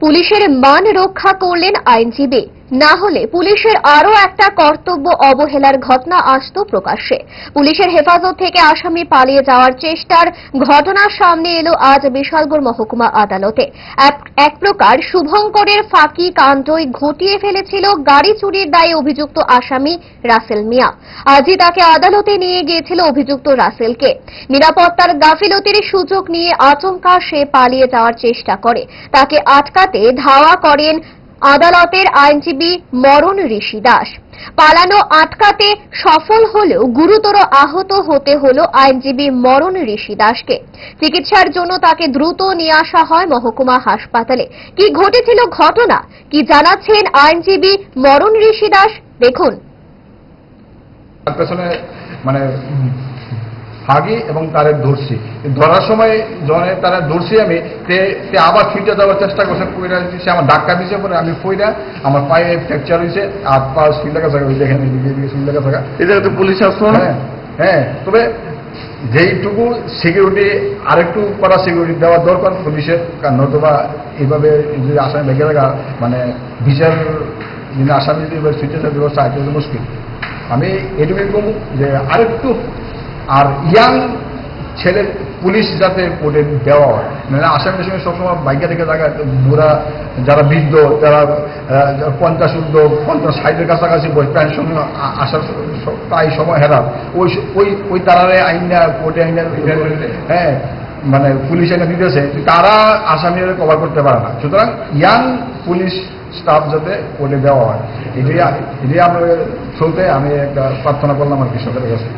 পুলিশের মান রক্ষা করলেন আইনজীবী। না হলে পুলিশের আরও একটা কর্তব্য অবহেলার ঘটনা আসত প্রকাশ্যে। পুলিশের হেফাজত থেকে আসামি পালিয়ে যাওয়ার চেষ্টার ঘটনা সামনে এলো আজ বিশালগড় মহকুমা আদালতে। এক- প্রকার শুভঙ্করের ফাঁকি কাণ্ডই ঘটিয়ে ফেলেছিল গাড়ি চুরির দায়ে অভিযুক্ত আসামি রাসেল মিয়া। আজই তাকে আদালতে নিয়ে গিয়েছিল অভিযুক্ত রাসেলকে। নিরাপত্তার গাফিলতির সুযোগ নিয়ে আচমকা সে পালিয়ে যাওয়ার চেষ্টা করে। তাকে আটকাতে ধাওয়া করেন আদালতের আইনজীবী মরণ ঋষি দাস। পালানো আটকাতে সফল হলেও গুরুতর আহত হতে হলো আইনজীবী মরণ ঋষি দাসকে। চিকিৎসার জন্য তাকে দ্রুত নিয়ে আসা হয় মহকুমা হাসপাতালে। কি ঘটেছিল ঘটনা? কি জানাচ্ছেন আইনজীবী মরণ ঋষি দাস? দেখুন। মানে হাগি এবং তারে ধরছি। ধরার সময় জনে তারা ধরছি আমি তে তে আবার ফিটে দেওয়ার চেষ্টা করছে কইরা সে আমার ধাক্কা দিয়েছে পরে আমি কইরা আমার পায়ে ফ্র্যাকচার হয়েছে আর পা লাগা থাকা ওই দেখেন লাগা থাকা। এটা তো পুলিশ আসলো না? হ্যাঁ হ্যাঁ তবে যেইটুকু সিকিউরিটি আরেকটু করা সিকিউরিটি দেওয়া দরকার পুলিশের কারণ নতুবা এইভাবে যদি আসামি ভেঙে থাকা মানে বিচার যিনি আসামি যদি এবার সুইচের ব্যবস্থা আছে মুশকিল। আমি এটুকুই কম যে আরেকটু আর ইয়াং ছেলে পুলিশ যাতে কোর্টে দেওয়া হয়। মানে আসামির সঙ্গে সবসময় বাইকে থেকে থাকা বুড়া যারা বৃদ্ধ যারা পঞ্চাশ ঊর্ধ্ব পঞ্চাশ ষাটের কাছাকাছি বয়স পেনশন আ- আসার প্রায় সময় হেরাত ওই ওই ওই তারারে আইনটা কোর্টে আইনটা হ্যাঁ মানে পুলিশ এনে দিতেছে। তারা আসামিরা কভার করতে পারে না। সুতরাং ইয়াং পুলিশ স্টাফ যাতে কোর্টে দেওয়া হয়। এটাই এটাই আমরা চলতে আমি একটা প্রার্থনা করলাম আর কি সরকারের কাছে।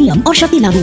নিয়ম ও শর্তি লাগু